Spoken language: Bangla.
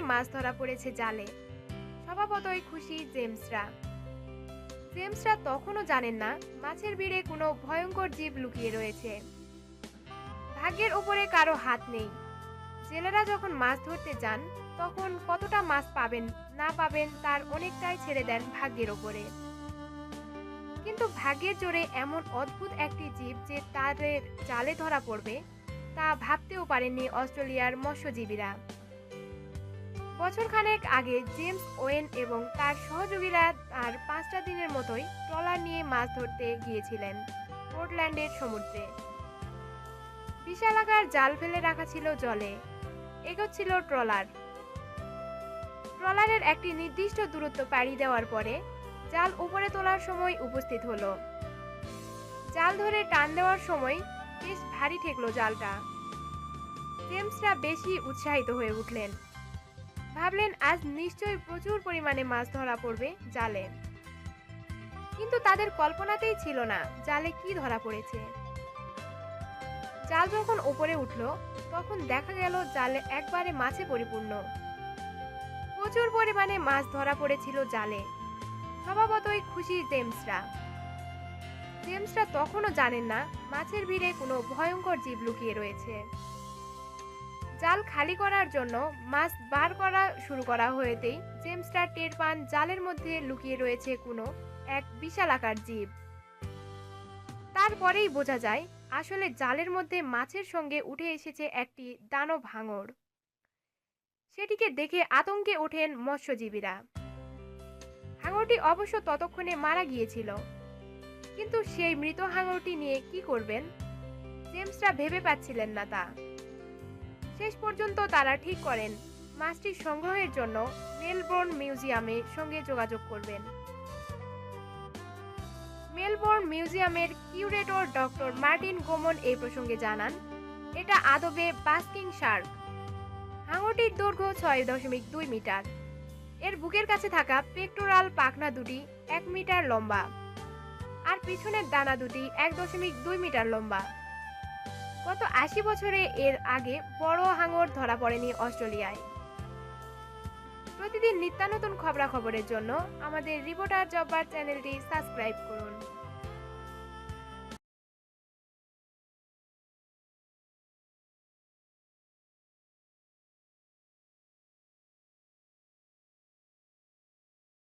মাছ ধরা পড়েছে জালে। স্বভাবতই খুশি জেমসরা। জেমসরা তখনও জানেন না, মাছের ভিড়ে কোনো ভয়ঙ্কর জীব লুকিয়ে রয়েছে। ভাগ্যের উপরে কারও হাত নেই। জেলেরা যখন মাছ ধরতে যান, তখন কতটা মাছ পাবেন, না পাবেন তার অনেকটাই ছেড়ে দেন ভাগ্যের ওপরে কিন্তু ভাগ্যের জোরে এমন অদ্ভুত একটি জীব যে তাদের জালে ধরা পড়বে, তা ভাবতেও পারেননি অস্ট্রেলিয়ার মৎস্যজীবীরা। বছরখানেক আগে জেমস ওয়েন এবং তার সহযোগীরা আর পাঁচটা দিনের মতোই ট্রলার নিয়ে মাছ ধরতে গিয়েছিলেন পোর্টল্যান্ডের সমুদ্রে। বিশাল আকার জাল ফেলে রাখা ছিল জলে। এগোচ্ছিল ট্রলার। ট্রলারের একটি নির্দিষ্ট দূরত্ব পাড়ি দেওয়ার পরে জাল উপরে তোলার সময় উপস্থিত হলো। জাল ধরে টান দেওয়ার সময় বেশ ভারী ঠেকলো জালটা। জেমসরা বেশি উৎসাহিত হয়ে উঠলেন। ভাবলেন আজ নিশ্চয়ই প্রচুর পরিমাণে মাছ ধরা পড়বে জালে। কিন্তু তাদের কল্পনাতেই ছিল না জালে কি ধরা পড়েছে। জাল যখন উপরে উঠল, তখন দেখা গেল জালে একবারে মাছে পরিপূর্ণ। প্রচুর পরিমাণে মাছ ধরা পড়েছিল জালে। স্বভাবতই খুশি জেমসরা। জেমসরা তখনও জানেন না মাছের ভিড়ে কোনো ভয়ঙ্কর জীব লুকিয়ে রয়েছে। জাল খালি করার জন্য মাছ বার করা শুরু করা হয়েতেই জেমসরা টের পান জালের মধ্যে লুকিয়ে রয়েছে কোনো এক বিশাল আকার জীব। তারপরেই বোঝা যায়, আসলে জালের মধ্যে মাছের সঙ্গে উঠে এসেছে একটি দানব ভাঙর সেটিকে দেখে আতঙ্কে ওঠেন মৎস্যজীবীরা। হাঙরটি অবশ্য ততক্ষণে মারা গিয়েছিল। কিন্তু সেই মৃত হাঙরটি নিয়ে কি করবেন? জেমসরা ভেবে পাচ্ছিলেন না তা। শেষ পর্যন্ত তারা ঠিক করেন। মাছটি সংগ্রহের জন্য মেলবোর্ন মিউজিয়ামে সঙ্গে যোগাযোগ করবেন। মেলবোর্ন মিউজিয়ামের কিউরেটর ডক্টর মার্টিন গোমন এই প্রসঙ্গে জানান, এটা আদবে বাস্কিং শার্ক। হাঙরটির দৈর্ঘ্য ছয় দশমিক দুই মিটার। এর বুকের কাছে থাকা পেক্টোরাল পাখনা দুটি এক মিটার লম্বা। আর পিছনের দানা দুটি এক দশমিক দুই মিটার লম্বা। গত আশি বছরে এর আগে বড় হাঙর ধরা পড়েনি অস্ট্রেলিয়ায়। প্রতিদিন নিত্যানতুন খবরাখবরের জন্য আমাদের রিপোর্টার জব্বার চ্যানেলটি সাবস্ক্রাইব করুন।